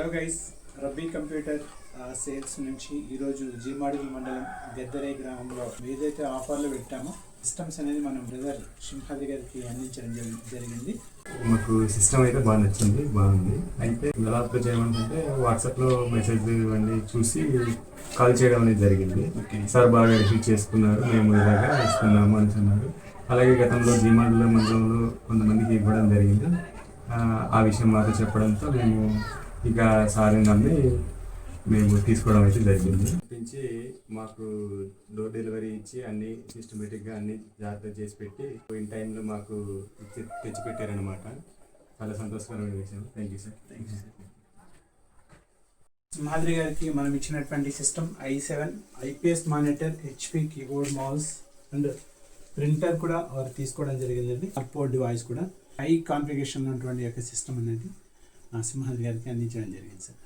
Hello guys Rabbi computer sales నుంచి ఈరోజు జీమాడుగుల మండలం గద్దరే గ్రామంలో ఏదైతే ఆఫర్లు పెట్టామో సిస్టమ్స్ అనేది మనం బ్రదర్ సింహాద్రి గారికి అందించడం జరి- జరిగింది. మాకు సిస్టమ్ అయితే బాగా నచ్చింది బాగుంది. అయితే ఎలా అప్లై చేయమంటే వాట్సాప్లో మెసేజ్ ఇవ్వండి చూసి కాల్ చేయడం అనేది జరిగింది. సార్ బాగా రిసీవ్ చేసుకున్నారు మేము ఇలాగా ఇస్తున్నాము అని అన్నారు అలాగే గతంలో జీమాడుల మండలంలో కొంతమందికి ఇవ్వడం జరిగింది. ఆ, ఆ విషయం మాతో చెప్పడంతో మేము ఇక సార్ నమ్మి మేము తీసుకోవడం అయితే జరిగింది. పెంచి మాకు డోర్ డెలివరీ ఇచ్చి అన్ని సిస్టమేటిక్గా అన్ని జాగ్రత్త చేసి పెట్టి ఇన్ టైంలో మాకు ఇచ్చి తెచ్చి చాలా సంతోషకరమైన విషయం. Thank you sir thank you sir మాదిరి గారికి మనం ఇచ్చినటువంటి system i seven IPS monitor HP keyboard mouse and printer కూడా వారు తీసుకోవడం జరిగిందండి. సపోర్ట్ డివైస్ కూడా. హై కాన్ఫిగరేషన్ ఉన్నటువంటి యొక్క సిస్టమ్ అనేది ఆ, గారికి అందించడం జరిగింది సార్.